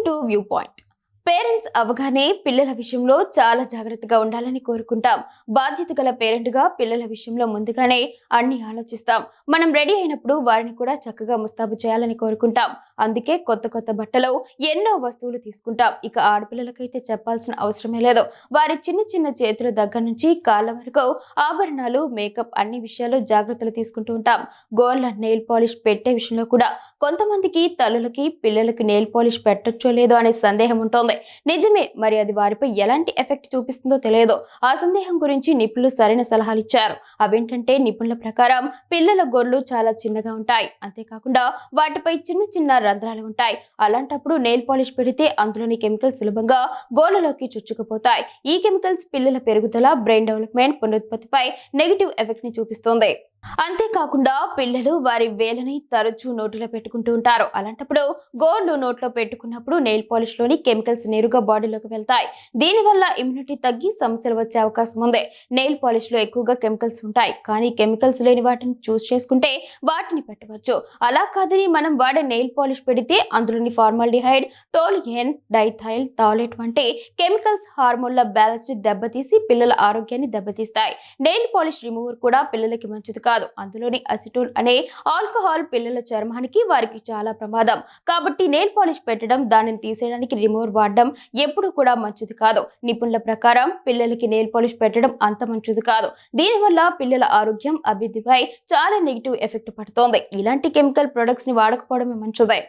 Welcome to view point. Parents అవగానే పిల్లల విషయంలో చాలా జాగ్రత్తగా ఉండాలని కోరుకుంటాం. బాధ్యత గల పేరెంట్గా పిల్లల విషయంలో ముందుగానే అన్ని ఆలోచిస్తాం. మనం రెడీ అయినప్పుడు వారిని కూడా చక్కగా ముస్తాబు చేయాలని కోరుకుంటాం. అందుకే కొత్త కొత్త బట్టలు ఎన్నో వస్తువులు తీసుకుంటాం. ఇక ఆడపిల్లలకైతే చెప్పాల్సిన అవసరమే లేదు. వారి చిన్న చిన్న చేతుల దగ్గర నుంచి కాళ్ళ వరకు ఆభరణాలు మేకప్ అన్ని విషయాలు జాగ్రత్తలు తీసుకుంటూ ఉంటాం. గోల్డ్ నెయిల్ పాలిష్ పెట్టే విషయంలో కూడా కొంతమందికి తల్లులకి పిల్లలకి నెయిల్ పాలిష్ పెట్టొచ్చో లేదో అనే సందేహం ఉంటుంది. నిజమే మరి అది వారిపై ఎలాంటి ఎఫెక్ట్ చూపిస్తుందో తెలియదు. ఆ సందేహం గురించి నిపుణులు సరైన సలహాలు ఇచ్చారు. అవేంటంటే నిపుణుల ప్రకారం పిల్లల గొర్రెలు చాలా చిన్నగా ఉంటాయి. అంతేకాకుండా వాటిపై చిన్న చిన్న రంధ్రాలు ఉంటాయి. అలాంటప్పుడు నెయిల్ పాలిష్ పెడితే అందులోని కెమికల్స్ సులభంగా గోళ్ళలోకి చొచ్చుకుపోతాయి. ఈ కెమికల్స్ పిల్లల పెరుగుదల బ్రెయిన్ డెవలప్మెంట్ పునరుత్పత్తిపై నెగిటివ్ ఎఫెక్ట్ని చూపిస్తుంది. అంతేకాకుండా పిల్లలు వారి వేలని తరచూ నోటిలో పెట్టుకుంటూ ఉంటారు. అలాంటప్పుడు గోల్డ్ నోట్లో పెట్టుకున్నప్పుడు నెయిల్ పాలిష్లోని కెమికల్స్ నేరుగా బాడీలోకి వెళ్తాయి. దీనివల్ల ఇమ్యూనిటీ తగ్గి సమస్యలు వచ్చే అవకాశం ఉంది. నెయిల్ పాలిష్లో ఎక్కువగా కెమికల్స్ ఉంటాయి. కానీ కెమికల్స్ లేని వాటిని చూస్ చేసుకుంటే వాటిని పెట్టవచ్చు. అలా కాదని మనం వాడే నెయిల్ పాలిష్ పెడితే అందులోని ఫార్మాల్డిహైడ్ టోలియన్ డైథైల్ టాయిలెట్ వంటి కెమికల్స్ హార్మోన్ల బ్యాలెన్స్ని దెబ్బతీసి పిల్లల ఆరోగ్యాన్ని దెబ్బతీస్తాయి. నెయిల్ పాలిష్ రిమూవర్ కూడా పిల్లలకి మంచిది కాదు. అందులోని అసిటోల్ అనే ఆల్కహాల్ పిల్లల చర్మానికి వారికి చాలా ప్రమాదం. కాబట్టి నెయిల్ పాలిష్ పెట్టడం దానిని తీసేయడానికి రిమూవర్ వాడడం ఎప్పుడు కూడా మంచిది కాదు. నిపుణుల ప్రకారం పిల్లలకి నెయిల్ పాలిష్ పెట్టడం అంత మంచిది కాదు. దీనివల్ల పిల్లల ఆరోగ్యం అభివృద్ధిపై చాలా నెగిటివ్ ఎఫెక్ట్ పడుతోంది. ఇలాంటి కెమికల్ ప్రొడక్ట్స్ని వాడకపోవడమే మంచిదే.